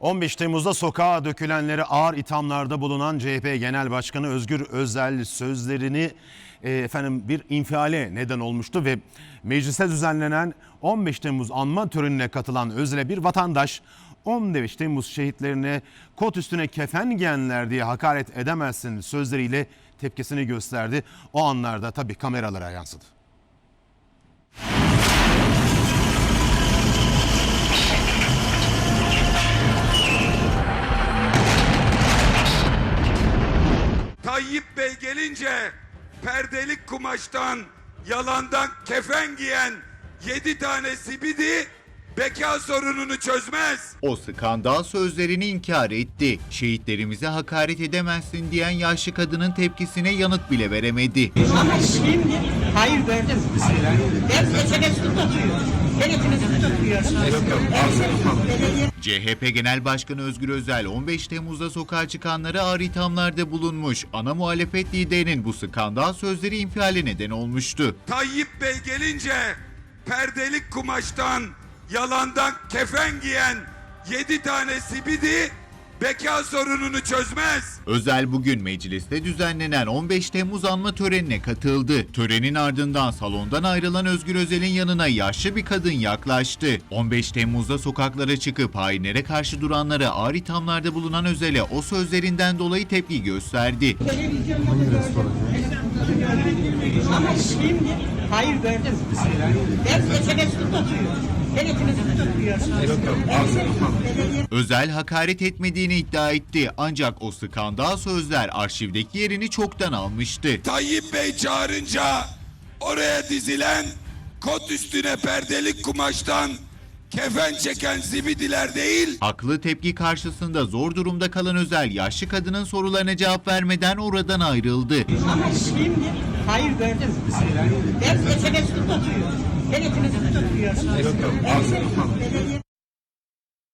15 Temmuz'da sokağa dökülenlere ağır ithamlarda bulunan CHP Genel Başkanı Özgür Özel sözlerini e, efendim bir infiale neden olmuştu ve meclise düzenlenen 15 Temmuz anma törenine katılan Özel'e bir vatandaş 15 Temmuz şehitlerine kot üstüne kefen giyenler diye hakaret edemezsin sözleriyle tepkisini gösterdi. O anlarda tabii kameralara yansıdı. Tayyip Bey gelince perdelik kumaştan yalandan kefen giyen yedi tane sibidi beka sorununu çözmez. O skandal sözlerini inkar etti. Şehitlerimize hakaret edemezsin diyen yaşlı kadının tepkisine yanıt bile veremedi. Ama şimdi hayır gördüm. SMS tutuyor. CHP Genel Başkanı Özgür Özel 15 Temmuz'da sokağa çıkanlara ağır ithamlarda bulunmuş. Ana muhalefet liderinin bu skandal sözleri infiale neden olmuştu. Tayyip Bey gelince perdelik kumaştan yalandan kefen giyen yedi tane sibidi beka sorununu çözmez. Özel bugün mecliste düzenlenen 15 Temmuz anma törenine katıldı. Törenin ardından salondan ayrılan Özgür Özel'in yanına yaşlı bir kadın yaklaştı. 15 Temmuz'da sokaklara çıkıp hainlere karşı duranlara ağır ithamlarda bulunan Özel'e o sözlerinden dolayı tepki gösterdi. Ama şimdi hayır gördüm. Ben SMS tutuyor. Ben SMS tutuyorum. Özel hakaret etmediğini iddia etti ancak o skandal sözler arşivdeki yerini çoktan almıştı. Tayyip Bey çağırınca oraya dizilen kot üstüne perdelik kumaştan kefen çeken zibidiler değil Haklı tepki karşısında zor durumda kalan Özel yaşlı kadının sorularına cevap vermeden oradan ayrıldı. Ama şimdi hayır gördüm. Ben SMS tutuyor. Ben SMS tutuyorum.